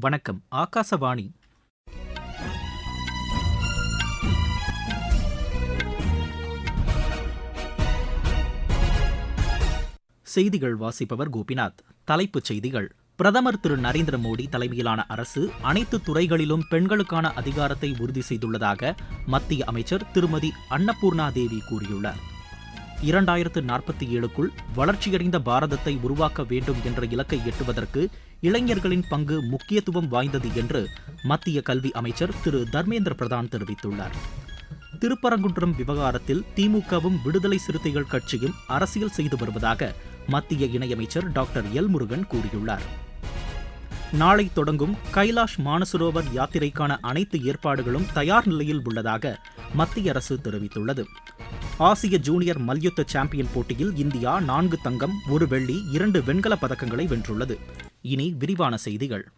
வணக்கம் ஆகாசவாணி. செய்திகள் வாசிப்பவர் கோபிநாத். தலைப்புச் செய்திகள். பிரதமர் திரு நரேந்திர மோடி தலைமையிலான அரசு அனைத்து துறைகளிலும் பெண்களுக்கான அதிகாரத்தை உறுதி செய்துள்ளதாக மத்திய அமைச்சர் திருமதி அன்னபூர்ணா தேவி கூறியுள்ளார். இரண்டாயிரத்து நாற்பத்தி ஏழுக்குள் வளர்ச்சியடைந்த பாரதத்தை உருவாக்க வேண்டும் என்ற இலக்கை எட்டுவதற்கு இளைஞர்களின் பங்கு முக்கியத்துவம் வாய்ந்தது என்று மத்திய கல்வி அமைச்சர் திரு தர்மேந்திர பிரதான் தெரிவித்துள்ளார். திருப்பரங்குன்றம் விவகாரத்தில் திமுகவும் விடுதலை சிறுத்தைகள் கட்சியும் அரசியல் செய்து வருவதாக மத்திய இணையமைச்சர் டாக்டர் எல் முருகன் கூறியுள்ளார். நாளை தொடங்கும் கைலாஷ் மானசரோவர் யாத்திரைக்கான அனைத்து ஏற்பாடுகளும் தயார் நிலையில் உள்ளதாக மத்திய அரசு தெரிவித்துள்ளது. ஆசிய ஜூனியர் மல்யுத்த சாம்பியன் போட்டியில் இந்தியா நான்கு தங்கம் ஒரு வெள்ளி இரண்டு வெண்கல பதக்கங்களை வென்றுள்ளது. இனி விரிவான செய்திகள்.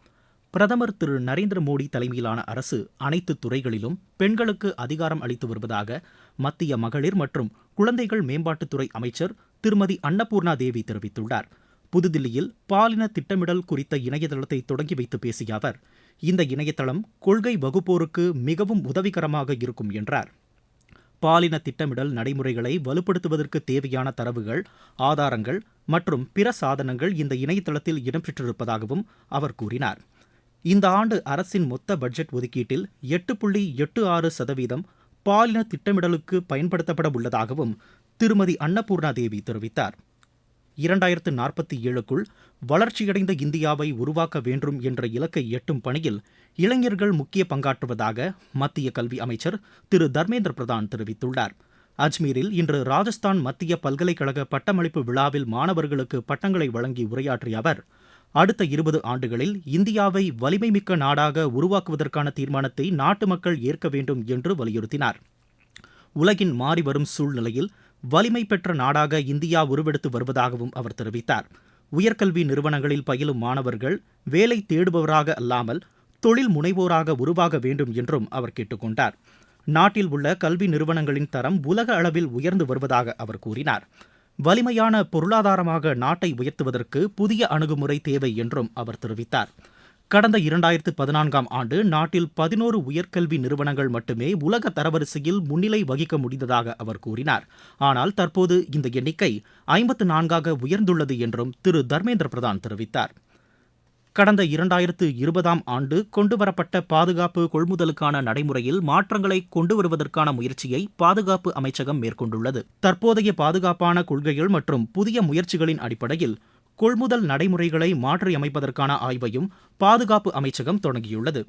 பிரதமர் திரு நரேந்திர மோடி தலைமையிலான அரசு அனைத்து துறைகளிலும் பெண்களுக்கு அதிகாரம் அளித்து வருவதாக மத்திய மகளிர் மற்றும் குழந்தைகள் மேம்பாட்டுத்துறை அமைச்சர் திருமதி அன்னபூர்ணா தேவி தெரிவித்துள்ளார். புதுதில்லியில் பாலின திட்டமிடல் குறித்த இணையதளத்தை தொடங்கி வைத்து பேசிய அவர் இந்த இணையதளம் கொள்கை வகுப்போருக்கு மிகவும் உதவிகரமாக இருக்கும் என்றார். பாலின திட்டமிடல் நடைமுறைகளை வலுப்படுத்துவதற்கு தேவையான தரவுகள் ஆதாரங்கள் மற்றும் பிற சாதனங்கள் இந்த இணையதளத்தில் இடம்பெற்றிருப்பதாகவும் அவர் கூறினார். இந்த ஆண்டு அரசின் மொத்த பட்ஜெட் ஒதுக்கீட்டில் எட்டு புள்ளி எட்டு ஆறு சதவீதம் பாலின திட்டமிடலுக்கு பயன்படுத்தப்பட உள்ளதாகவும் திருமதி அன்னபூர்ணா தேவி தெரிவித்தார். இரண்டாயிரத்து நாற்பத்தி ஏழுக்குள் வளர்ச்சியடைந்த இந்தியாவை உருவாக்க வேண்டும் என்ற இலக்கை எட்டும் பணியில் இளைஞர்கள் முக்கிய பங்காற்றுவதாக மத்திய கல்வி அமைச்சர் திரு. தர்மேந்திர பிரதான் தெரிவித்துள்ளார். அஜ்மீரில் இன்று ராஜஸ்தான் மத்திய பல்கலைக்கழக பட்டமளிப்பு விழாவில் மாணவர்களுக்கு பட்டங்களை வழங்கி உரையாற்றிய அவர் அடுத்த இருபது ஆண்டுகளில் இந்தியாவை வலிமைமிக்க நாடாக உருவாக்குவதற்கான தீர்மானத்தை நாட்டு மக்கள் ஏற்க வேண்டும் என்று வலியுறுத்தினார். உலகின் மாறிவரும் சூழ்நிலையில் வலிமை பெற்ற நாடாக இந்தியா உருவெடுத்து வருவதாகவும் அவர் தெரிவித்தார். உயர்கல்வி நிறுவனங்களில் பயிலும் மாணவர்கள் வேலை தேடுபவராக அல்லாமல் தொழில் முனைவோராக உருவாக வேண்டும் என்றும் அவர் கேட்டுக்கொண்டார். நாட்டில் உள்ள கல்வி நிறுவனங்களின் தரம் உலக அளவில் உயர்ந்து வருவதாக அவர் கூறினார். வலிமையான பொருளாதாரமாக நாட்டை உயர்த்துவதற்கு புதிய அணுகுமுறை தேவை என்றும் அவர் தெரிவித்தார். கடந்த இரண்டாயிரத்து பதினான்காம் ஆண்டு நாட்டில் பதினோரு உயர்கல்வி நிறுவனங்கள் மட்டுமே உலக தரவரிசையில் முன்னிலை வகிக்க முடிந்ததாக அவர் கூறினார். ஆனால் தற்போது இந்த எண்ணிக்கை ஐம்பத்து நான்காக உயர்ந்துள்ளது என்றும் திரு தர்மேந்திர பிரதான் தெரிவித்தார். கடந்த இரண்டாயிரத்து இருபதாம் ஆண்டு கொண்டுவரப்பட்ட பாதுகாப்பு கொள்முதலுக்கான நடைமுறையில் மாற்றங்களை கொண்டு வருவதற்கான முயற்சியை பாதுகாப்பு அமைச்சகம் மேற்கொண்டுள்ளது. தற்போதைய பாதுகாப்பான கொள்கைகள் மற்றும் புதிய முயற்சிகளின் அடிப்படையில் கொள்முதல் நடைமுறைகளை மாற்றியமைப்பதற்கான ஆய்வையும் பாதுகாப்பு அமைச்சகம் தொடங்கியுள்ளது.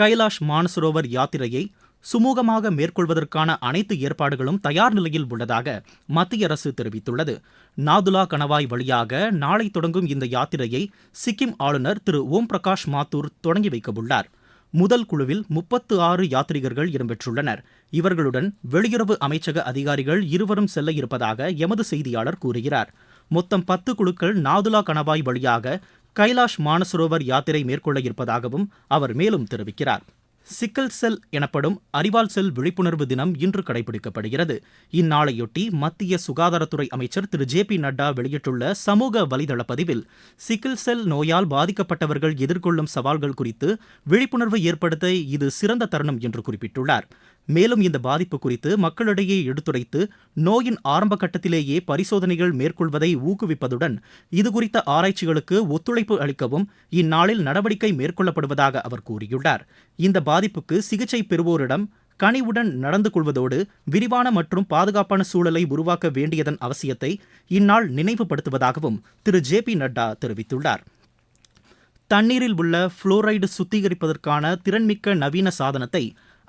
கைலாஷ் மானசரோவர் யாத்திரையை சுமூகமாக மேற்கொள்வதற்கான அனைத்து ஏற்பாடுகளும் தயார் நிலையில் உள்ளதாக மத்திய அரசு தெரிவித்துள்ளது. நாதுலா கணவாய் வழியாக நாளை தொடங்கும் இந்த யாத்திரையை சிக்கிம் ஆளுநர் திரு. ஓம் பிரகாஷ் மாத்தூர் தொடங்கி வைக்கவுள்ளார். முதல் குழுவில் முப்பத்து ஆறு யாத்ரீகர்கள் இடம்பெற்றுள்ளனர். இவர்களுடன் வெளியுறவு அமைச்சக அதிகாரிகள் இருவரும் செல்ல இருப்பதாக எமது செய்தியாளர் கூறுகிறார். மொத்தம் பத்து குழுக்கள் நாதுலா கணவாய் வழியாக கைலாஷ் மானசரோவர் யாத்திரை மேற்கொள்ள இருப்பதாகவும் அவர் மேலும் தெரிவிக்கிறார். சிக்கல் செல் எனப்படும் அறிவால் செல் விழிப்புணர்வு தினம் இன்று கடைபிடிக்கப்படுகிறது. இந்நாளையொட்டி மத்திய சுகாதாரத்துறை அமைச்சர் திரு. ஜே. பி. நட்டா வெளியிட்டுள்ள சமூக வலைதள பதிவில் சிக்கில் செல் நோயால் பாதிக்கப்பட்டவர்கள் எதிர்கொள்ளும் சவால்கள் குறித்து விழிப்புணர்வு ஏற்படுத்த இது சிறந்த தருணம் என்று குறிப்பிட்டுள்ளார். மேலும் இந்த பாதிப்பு குறித்து மக்களிடையே எடுத்துரைத்து நோயின் ஆரம்ப கட்டத்திலேயே பரிசோதனைகள் மேற்கொள்வதை ஊக்குவிப்பதுடன் இதுகுறித்த ஆராய்ச்சிகளுக்கு ஒத்துழைப்பு அளிக்கவும் இந்நாளில் நடவடிக்கை மேற்கொள்ளப்படுவதாக அவர் கூறியுள்ளார். இந்த பாதிப்புக்கு சிகிச்சை பெறுவோரிடம் கனிவுடன் நடந்து கொள்வதோடு விரிவான மற்றும் பாதுகாப்பான சூழலை உருவாக்க வேண்டியதன் அவசியத்தை இந்நாள் நினைவுபடுத்துவதாகவும் திரு. ஜே. பி. நட்டா தெரிவித்துள்ளார். தண்ணீரில் உள்ள புளோரைடு சுத்திகரிப்பதற்கான திறன்மிக்க நவீன சாதனத்தை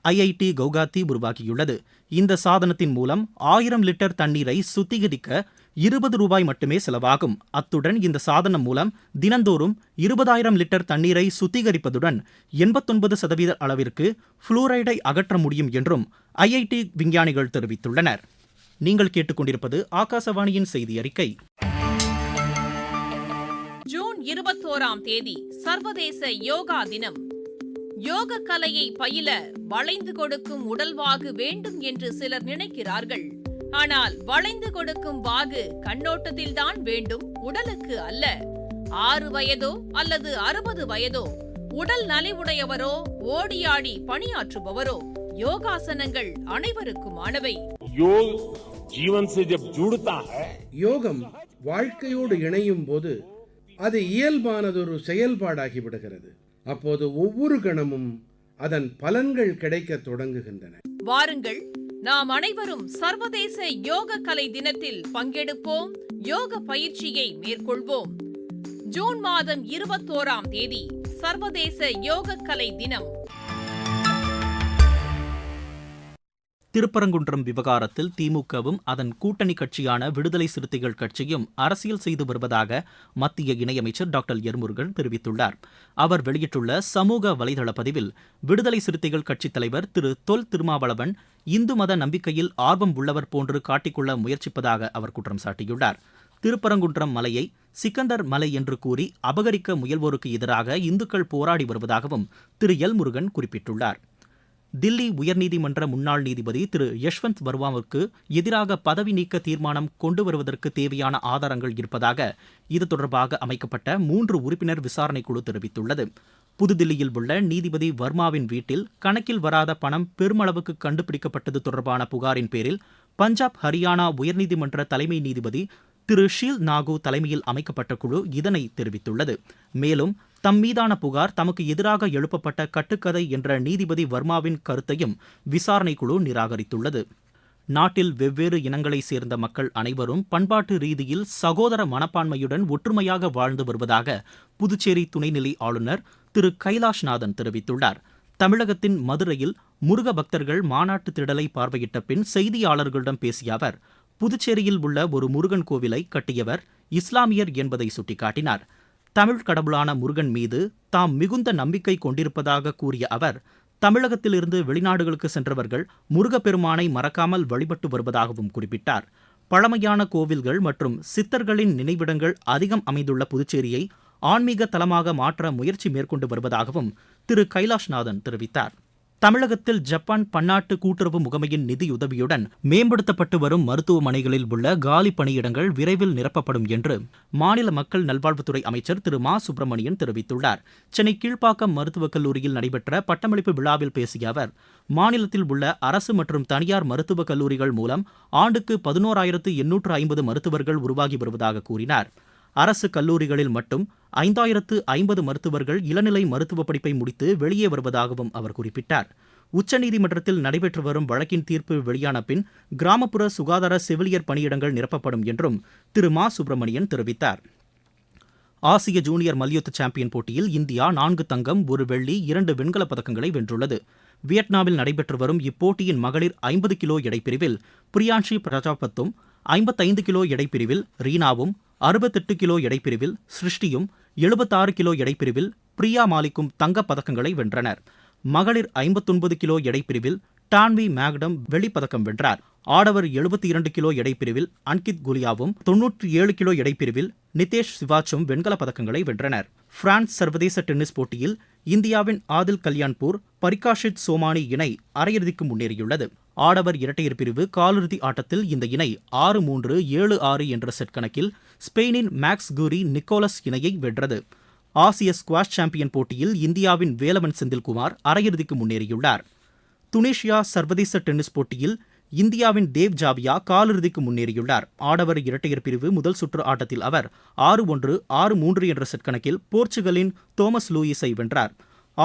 ஐஐடி கவுகாத்தி உருவாக்கியுள்ளது. இந்த சாதனத்தின் மூலம் ஆயிரம் லிட்டர் தண்ணீரை சுத்திகரிக்க இருபது ரூபாய் மட்டுமே செலவாகும். அத்துடன் இந்த சாதனம் மூலம் தினந்தோறும் இருபதாயிரம் லிட்டர் தண்ணீரை சுத்திகரிப்பதுடன் எண்பத்தொன்பது சதவீத அளவிற்கு புளூரைடை அகற்ற முடியும் என்றும் ஐஐடி விஞ்ஞானிகள் தெரிவித்துள்ளனர். நீங்கள் கேட்டுக்கொண்டிருப்பது ஆகாசவாணியின் செய்தி அறிக்கை ஜூன் இருபத்தோராம் தேதி சர்வதேச யோகா தினம். யோக கலையை பயில வளைந்து கொடுக்கும் உடல்வாகு வேண்டும் என்று சிலர் நினைக்கிறார்கள். ஆனால் வளைந்து கொடுக்கும் வாகு கண்ணோட்டத்தில் தான் வேண்டும் உடலுக்கு அல்ல. ஆறு வயதோ அல்லது அறுபது வயதோ உடல் நலிவுடையவரோ ஓடியாடி பணியாற்றுபவரோ யோகாசனங்கள் அனைவருக்குமானவை. யோகம் வாழ்க்கையோடு இணையும் போது அது இயல்பானதொரு செயல்பாடாகி விடுகிறது. அப்போது ஒவ்வொரு கணமும் அதன் பலன்கள் கிடைக்க தொடங்குகின்றன. வாருங்கள் நாம் அனைவரும் சர்வதேச யோக கலை தினத்தில் பங்கெடுப்போம் யோக பயிற்சியை மேற்கொள்வோம். ஜூன் மாதம் இருபத்தோராம் தேதி சர்வதேச யோக கலை தினம். திருப்பரங்குன்றம் விவகாரத்தில் திமுகவும் அதன் கூட்டணி கட்சியான விடுதலை சிறுத்தைகள் கட்சியும் அரசியல் செய்து வருவதாக மத்திய இணையமைச்சர் டாக்டர் எர்முருகன் தெரிவித்துள்ளார். அவர் வெளியிட்டுள்ள சமூக வலைதள பதிவில் விடுதலை சிறுத்தைகள் கட்சித் தலைவர் திரு தொல் திருமாவளவன் இந்து மத நம்பிக்கையில் ஆர்வம் உள்ளவர் போன்று காட்டிக்கொள்ள முயற்சிப்பதாக அவர் குற்றம் சாட்டியுள்ளார். திருப்பரங்குன்றம் மலையை சிக்கந்தர் மலை என்று கூறி அபகரிக்க முயல்வோருக்கு எதிராக இந்துக்கள் போராடி வருவதாகவும் திரு எல் முருகன் குறிப்பிட்டுள்ளார். தில்லி உயர்நீதிமன்ற முன்னாள் நீதிபதி திரு யஷ்வந்த் வர்மாவுக்கு எதிராக பதவி நீக்க தீர்மானம் கொண்டு வருவதற்கு தேவையான ஆதாரங்கள் இருப்பதாக இது தொடர்பாக அமைக்கப்பட்ட மூன்று உறுப்பினர் விசாரணைக் குழு தெரிவித்துள்ளது. புதுதில்லியில் உள்ள நீதிபதி வர்மாவின் வீட்டில் கணக்கில் வராத பணம் பெருமளவுக்கு கண்டுபிடிக்கப்பட்டது தொடர்பான புகாரின் பேரில் பஞ்சாப் ஹரியானா உயர்நீதிமன்ற தலைமை நீதிபதி திரு ஷீல் நாகு தலைமையில் அமைக்கப்பட்ட குழு இதனை தெரிவித்துள்ளது. மேலும் தம் மீதான புகார் தமக்கு எதிராக எழுப்பப்பட்ட கட்டுக்கதை என்ற நீதிபதி வர்மாவின் கருத்தையும் விசாரணை குழு நிராகரித்துள்ளது. நாட்டில் வெவ்வேறு இனங்களைச் சேர்ந்த மக்கள் அனைவரும் பண்பாட்டு ரீதியில் சகோதர மனப்பான்மையுடன் ஒற்றுமையாக வாழ்ந்து வருவதாக புதுச்சேரி துணைநிலை ஆளுநர் திரு கைலாஷ்நாதன் தெரிவித்துள்ளார். தமிழகத்தின் மதுரையில் முருக பக்தர்கள் மாநாட்டு திடலை பார்வையிட்ட பின் செய்தியாளர்களிடம் பேசிய அவர் புதுச்சேரியில் உள்ள ஒரு முருகன் கோவிலை கட்டியவர் இஸ்லாமியர் என்பதை சுட்டிக்காட்டினார். தமிழ் கடவுளான முருகன் மீது தாம் மிகுந்த நம்பிக்கை கொண்டிருப்பதாக கூறிய அவர் தமிழகத்திலிருந்து வெளிநாடுகளுக்கு சென்றவர்கள் முருகப்பெருமானை மறக்காமல் வழிபட்டு வருவதாகவும் குறிப்பிட்டார். பழமையான கோவில்கள் மற்றும் சித்தர்களின் நினைவிடங்கள் அதிகம் அமைந்துள்ள புதுச்சேரியை ஆன்மீக தலமாக மாற்ற முயற்சி மேற்கொண்டு வருவதாகவும் திரு கைலாஷ்நாதன் தெரிவித்தார். தமிழகத்தில் ஜப்பான் பன்னாட்டு கூட்டுறவு முகமையின் நிதியுதவியுடன் மேம்படுத்தப்பட்டு வரும் மருத்துவமனைகளில் உள்ள காலி பணியிடங்கள் விரைவில் நிரப்பப்படும் என்று மாநில மக்கள் நல்வாழ்வுத்துறை அமைச்சர் திரு மா. சுப்பிரமணியன் தெரிவித்துள்ளார். சென்னை கீழ்ப்பாக்கம் மருத்துவக் கல்லூரியில் நடைபெற்ற பட்டமளிப்பு விழாவில் பேசிய அவர் மாநிலத்தில் உள்ள அரசு மற்றும் தனியார் மருத்துவக் கல்லூரிகள் மூலம் ஆண்டுக்கு பதினோராயிரத்து எண்ணூற்று ஐம்பது மருத்துவர்கள் உருவாகி வருவதாக கூறினார். அரசு கல்லூரிகளில் மட்டும் ஐந்தாயிரத்து ஐம்பது மருத்துவர்கள் இளநிலை மருத்துவ படிப்பை முடித்து வெளியே வருவதாகவும் அவர் குறிப்பிட்டார். உச்சநீதிமன்றத்தில் நடைபெற்று வரும் வழக்கின் தீர்ப்பு வெளியான பின் கிராமப்புற சுகாதார செவிலியர் பணியிடங்கள் நிரப்பப்படும் என்றும் திரு. மா. சுப்பிரமணியன் தெரிவித்தார். ஆசிய ஜூனியர் மல்யுத்த சாம்பியன் போட்டியில் இந்தியா நான்கு தங்கம் ஒரு வெள்ளி இரண்டு வெண்கலப் பதக்கங்களை வென்றுள்ளது. வியட்நாமில் நடைபெற்று வரும் இப்போட்டியின் மகளிர் ஐம்பது கிலோ எடைப்பிரிவில் பிரியான்ஷி பிரஜாபத்தும் ஐம்பத்தைந்து கிலோ எடைப்பிரிவில் ரீனாவும் அறுபத்தெட்டு கிலோ எடைப்பிரிவில் சிருஷ்டியும் எழுபத்தாறு கிலோ எடைப்பிரிவில் பிரியா மாலிக்கும் தங்கப் பதக்கங்களை வென்றனர். மகளிர் ஐம்பத்தொன்பது கிலோ எடைப்பிரிவில் டான்வி மேக்டம் வெள்ளிப்பதக்கம் வென்றார். ஆடவர் எழுபத்தி இரண்டு கிலோ எடைப்பிரிவில் அன்கித் குலியாவும் தொன்னூற்றி ஏழு கிலோ எடைப்பிரிவில் நிதேஷ் சிவாச்சும் வெண்கலப் பதக்கங்களை வென்றனர். பிரான்ஸ் சர்வதேச டென்னிஸ் போட்டியில் இந்தியாவின் ஆதில் கல்யாண்பூர் பரிகாஷித் சோமானி இணை அரையிறுதிக்கு முன்னேறியுள்ளது. ஆடவர் இரட்டையர் பிரிவு காலிறுதி ஆட்டத்தில் இந்த இணை ஆறு மூன்று ஏழு ஆறு என்ற செட் கணக்கில் ஸ்பெயினின் மேக்ஸ் கூரி நிக்கோலஸ் இணையை வென்றது. ஆசிய ஸ்குவாஷ் சாம்பியன் போட்டியில் இந்தியாவின் வேலவன் செந்தில்குமார் அரையிறுதிக்கு முன்னேறியுள்ளார். துனிஷியா சர்வதேச டென்னிஸ் போட்டியில் இந்தியாவின் தேவ் ஜாவியா காலிறுதிக்கு முன்னேறியுள்ளார். ஆடவர் இரட்டையர் பிரிவு முதல் சுற்று ஆட்டத்தில் அவர் ஆறு ஒன்று ஆறு மூன்று என்ற செட் கணக்கில் போர்ச்சுகலின் தோமஸ் லூயிஸை வென்றார்.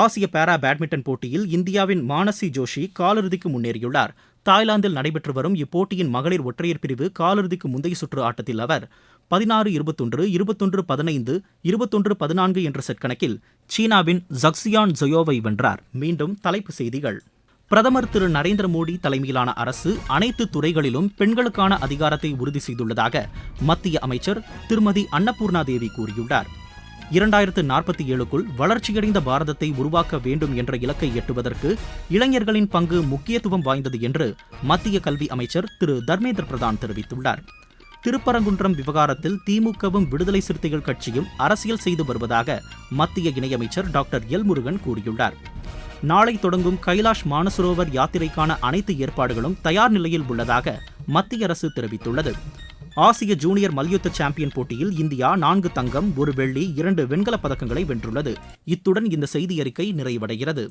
ஆசிய பாரா பேட்மிண்டன் போட்டியில் இந்தியாவின் மானசி ஜோஷி காலிறுதிக்கு முன்னேறியுள்ளார். தாய்லாந்தில் நடைபெற்று வரும் இப்போட்டியின் மகளிர் ஒற்றையர் பிரிவு காலிறுதிக்கு முந்தைய சுற்று ஆட்டத்தில் அவர் பதினாறு இருபத்தொன்று இருபத்தொன்று பதினைந்து இருபத்தொன்று பதினான்கு என்ற செட் கணக்கில் சீனாவின் ஜக்ஸியான் ஜொயோவை வென்றார். மீண்டும் தலைப்புச் செய்திகள். பிரதமர் திரு நரேந்திர மோடி தலைமையிலான அரசு அனைத்து துறைகளிலும் பெண்களுக்கான அதிகாரத்தை உறுதி செய்துள்ளதாக மத்திய அமைச்சர் திருமதி அன்னபூர்ணா தேவி கூறியுள்ளார். இரண்டாயிரத்து நாற்பத்தி ஏழுக்குள் வளர்ச்சியடைந்த பாரதத்தை உருவாக்க வேண்டும் என்ற இலக்கை எட்டுவதற்கு இளைஞர்களின் பங்கு முக்கியத்துவம் வாய்ந்தது என்று மத்திய கல்வி அமைச்சர் திரு தர்மேந்திர பிரதான் தெரிவித்துள்ளார். திருப்பரங்குன்றம் விவகாரத்தில் திமுகவும் விடுதலை சிறுத்தைகள் கட்சியும் அரசியல் செய்து வருவதாக மத்திய இணையமைச்சர் டாக்டர் எல் முருகன் கூறியுள்ளார். நாளை தொடங்கும் கைலாஷ் மானசரோவர் யாத்திரைக்கான அனைத்து ஏற்பாடுகளும் தயார் நிலையில் உள்ளதாக மத்திய அரசு தெரிவித்துள்ளது. ஆசிய ஜூனியர் மல்யுத்த சாம்பியன் போட்டியில் இந்தியா நான்கு தங்கம் ஒரு வெள்ளி இரண்டு வெண்கலப் பதக்கங்களை வென்றுள்ளது. இத்துடன் இந்த செய்தி அறிக்கை நிறைவடைகிறது.